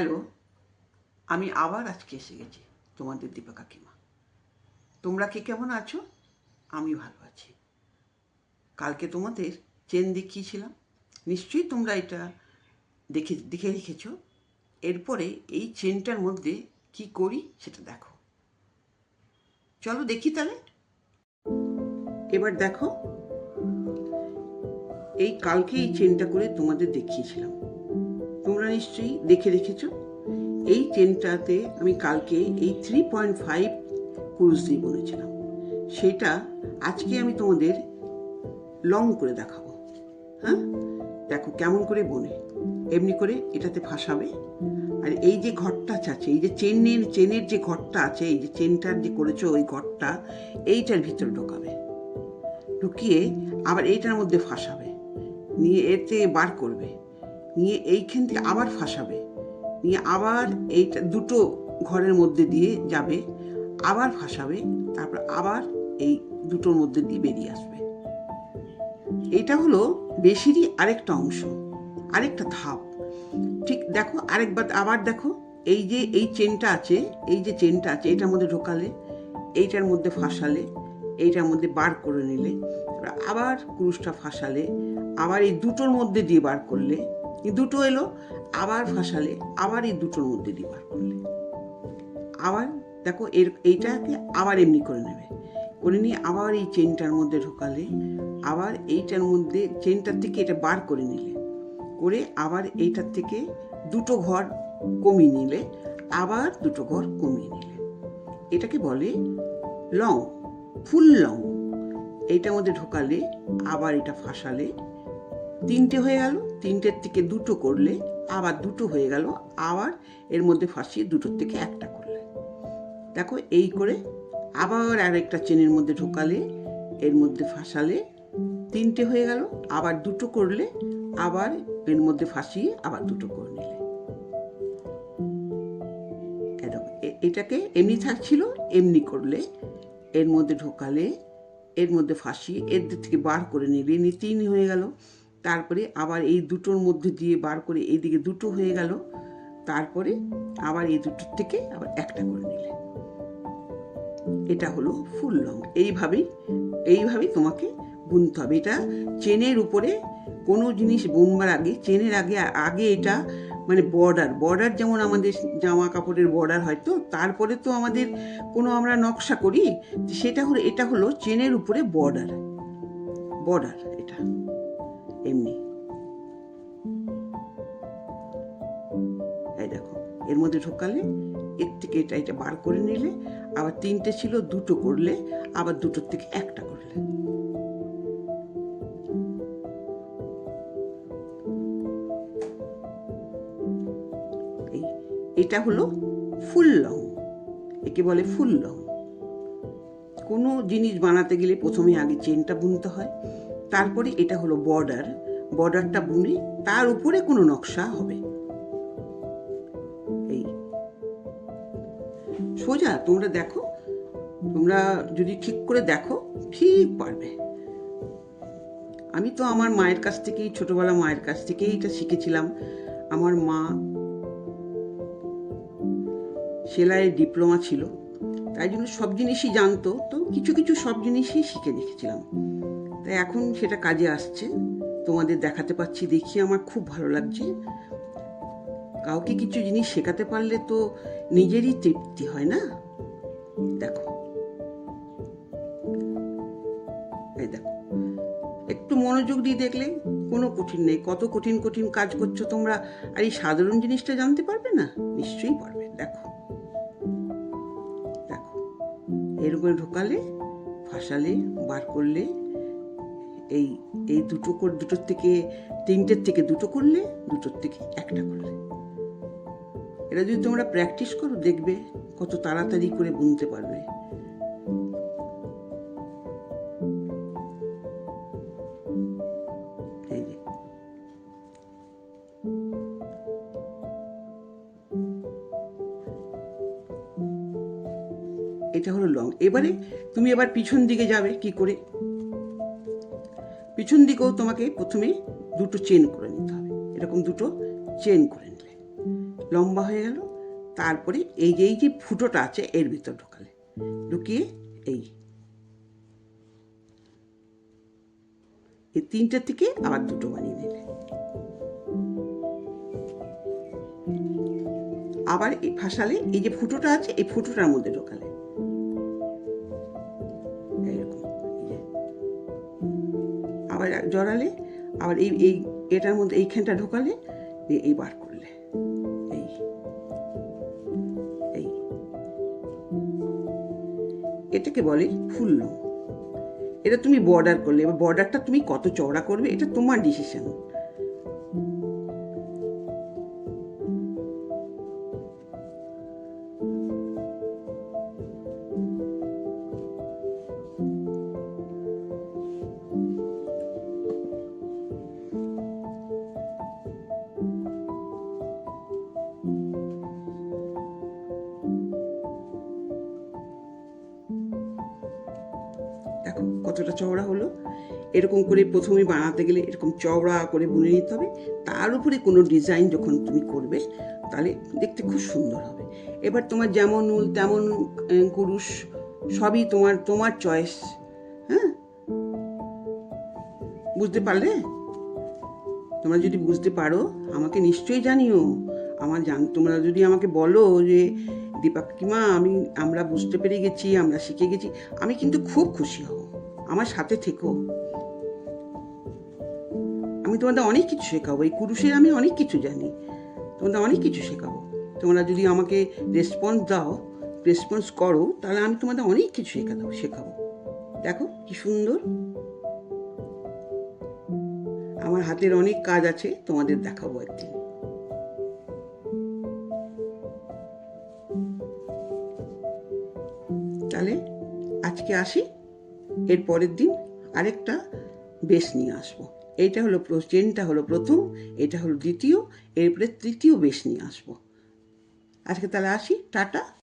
Hello, আমি আবার আজকে এসে গেছি তোমাদের দীপা কাকিমা। তোমরা কে কেমন আছো? আমি ভালো আছি। কালকে তোমাদের চেন দেখিয়েছিলাম। নিশ্চয়ই তোমরা এটা দেখে দেখে রেখেছ। এরপরে এই চেনটার মধ্যে কি করি সেটা দেখো। চলো দেখি তাহলে। এবার দেখো, এই কালকে এই চেনটা করে তোমাদের দেখিয়েছিলাম। তোমরা নিশ্চয়ই দেখে রেখেছ এই চেনটাতে আমি কালকে এই থ্রি পয়েন্ট ফাইভ কুরুশ দিয়ে বলেছিলাম। সেটা আজকে আমি তোমাদের লং করে দেখাবো। হ্যাঁ? দেখো কেমন করে বনে। এমনি করে এটাতে ফাঁসাবে আর এই যে ঘরটা আছে এই যে চেনের চেনের যে ঘরটা আছে, এই যে চেনটার যে করেছ ওই ঘরটা, এইটার ভিতরে ঢোকাবে। ঢুকিয়ে আবার এইটার মধ্যে ফাঁসাবে নিয়ে এতে বার করবে। নিয়ে এইখান থেকে আবার ফাঁসাবে। নিয়ে আবার এইটা দুটো ঘরের মধ্যে দিয়ে যাবে, আবার ফাঁসাবে, তারপর আবার এই দুটোর মধ্যে দিয়ে বেরিয়ে আসবে। এটা হলো বেশিরই আরেকটা অংশ, আরেকটা ধাপ। ঠিক দেখো, আরেকবার আবার দেখো, এই যে এই চেনটা আছে, এই যে চেনটা আছে, এটার মধ্যে ঢোকালে, এইটার মধ্যে ফাঁসালে, এইটার মধ্যে বার করে নিলে আবার কুরুশটা ফাঁসালে, আবার এই দুটোর মধ্যে দিয়ে বার করলে দুটো এলো, আবার ফাঁসালে আবার এই দুটোর মধ্যে দিয়ে করলে। আবার দেখো এর, এইটাকে আবার এমনি করে নেবে। করে নিয়ে আবার এই চেনটার মধ্যে ঢোকালে, আবার এইটার মধ্যে চেনটার থেকে এটা বার করে নিলে। করে আবার এইটার থেকে দুটো ঘর কমিয়ে নিলে, আবার দুটো ঘর কমিয়ে নিলে। এটাকে বলে লং ফুল লং এইটার মধ্যে ঢোকালে, আবার এটা ফাঁসালে তিনটে হয়ে গেল, তিনটের থেকে দুটো করলে আবার দুটো হয়ে গেল, আবার এর মধ্যে ফাঁসিয়ে দুটোর থেকে একটা করলে। দেখো এই করে আবার আরেকটা চেনের মধ্যে ঢোকালে, এর মধ্যে ফাঁসালে তিনটে হয়ে গেল, আবার দুটো করলে আবার এর মধ্যে ফাঁসিয়ে আবার দুটো করে নিলে। এটাকে এমনি থাকছিল, এমনি করলে এর মধ্যে ঢোকালে, এর মধ্যে ফাঁসিয়ে এর থেকে বার করে নিলে, নিয়ে তিন হয়ে গেল। তারপরে আবার এই দুটোর মধ্যে দিয়ে বার করে এইদিকে দুটো হয়ে গেল। তারপরে আবার এই দুটোর থেকে আবার একটা করে নিলে। এটা হলো ফুল লং এইভাবেই এইভাবেই তোমাকে বুনতে হবে। এটা চেনের উপরে কোনো জিনিস বুনবার আগে, চেনের আগে আগে এটা মানে বর্ডার বর্ডার যেমন আমাদের জামা কাপড়ের বর্ডার হয় তো, তারপরে তো আমাদের কোনো আমরা নকশা করি, সেটা হলো, এটা হলো চেনের উপরে বর্ডার বর্ডার এটা। এমনি। এই দেখো, এর মধ্যে ঢোকালে এর থেকে এটা এটা বার করে নিলে, আবার তিনটে ছিল, দুটো করলে, আবার দুটোর থেকে একটা করলে। এটা হলো ফুল লং। একে বলে ফুল লং। কোনো জিনিস বানাতে গেলে প্রথমে আগে চেনটা বুনতে হয়। তারপরে এটা হলো বর্ডার বর্ডারটা বুনে তার উপরে কোনো নকশা হবে। এই। সোজা, তোমরা দেখো, তোমরা যদি ঠিক করে দেখো, ঠিক পারবে। আমি তো আমার মায়ের কাছ থেকেই, ছোটবেলা মায়ের কাছ থেকেই এটা শিখেছিলাম। আমার মা সেলাইয়ের ডিপ্লোমা ছিল, তাই জন্য সব জিনিসই জানতো, তো কিছু কিছু সব জিনিসই শিখে রেখেছিলাম তাই এখন সেটা কাজে আসছে। তোমাদের দেখাতে পাচ্ছি, দেখি আমার খুব ভালো লাগছে। কাউকে কিছু জিনিস শেখাতে পারলে তো নিজেরই তৃপ্তি হয় না? দেখো। দেখো। একটু মনোযোগ দিয়ে দেখলে কোনো কঠিন নেই। কত কঠিন কঠিন কাজ করছ তোমরা। আর এই সাধারণ জিনিসটা জানতে পারবে না? নিশ্চয়ই পারবে। দেখো। দেখো। এরকম ঢোকালে, ফাঁসালে, বার করলে এই এই দুটো করে, দুটোর থেকে, তিনটের থেকে দুটো করলে, দুটোর থেকে একটা করলে। এটা যদি তোমরা প্র্যাকটিস করো, দেখবে কত তাড়াতাড়ি করে বুনতে পারবে। এটা হলো লং এবারে তুমি এবার পিছন দিকে যাবে কি করে? পিছন দিকেও তোমাকে প্রথমে দুটো চেন করে নিতে হবে। এরকম দুটো চেন করে নিলে। লম্বা হয়ে গেল, তারপরে এই যে এই যে ফুটোটা আছে, এর ভিতর ঢোকালে। ঢুকিয়ে এই। এই তিনটে থেকে আবার দুটো বানিয়ে নিলে। আবার এই ফাঁসালে এই যে ফুটোটা আছে, এই ফুটোটার মধ্যে ঢোকালে। আবার জড়ালে, আবার এই এই, এটার মধ্যে এইখানটা ঢোকালে এই বার করলে। এই। এই। এটাকে বলে ফুললো এটা তুমি বর্ডার করলে, এবার বর্ডারটা তুমি কত চওড়া করবে, এটা তোমার ডিসিশন কতটা চওড়া হলো, এরকম করে প্রথমে বানাতে গেলে এরকম চওড়া করে বুনে নিতে হবে। তার উপরে কোনো ডিজাইন যখন তুমি করবে, তাহলে দেখতে খুব সুন্দর হবে। এবার তোমার যেমন উল তেমন কুরুশ সবই তোমার তোমার চয়েস হ্যাঁ? বুঝতে পারলে? তোমরা যদি বুঝতে পারো, আমাকে নিশ্চয়ই জানিও। আমার জান, তোমরা যদি আমাকে বলো যে, দীপা কাকিমা, আমি, আমরা বুঝতে পেরে গেছি, আমরা শিখে গেছি। আমি কিন্তু খুব খুশি হব। আমার সাথে থেকো। আমি তোমাদের অনেক কিছু শেখাবো, এই কুরুষের আমি অনেক কিছু জানি। তোমাদের অনেক কিছু শেখাবো। তোমরা যদি আমাকে রেসপন্স দাও রেসপন্স করো, তাহলে আমি তোমাদের অনেক কিছু শেখাবো শেখাবো। দেখো কি সুন্দর। আমার হাতের অনেক কাজ আছে, তোমাদের দেখাবো একদিন। তাহলে আজকে আসি। এর পরের দিন আরেকটা বেশ নিয়ে আসব। এইটা হলো চেনটা হলো প্রথম, এটা হলো দ্বিতীয়, এরপরে তৃতীয় বেশ নিয়ে আসব। আজকে তাহলে আসি, টাটা।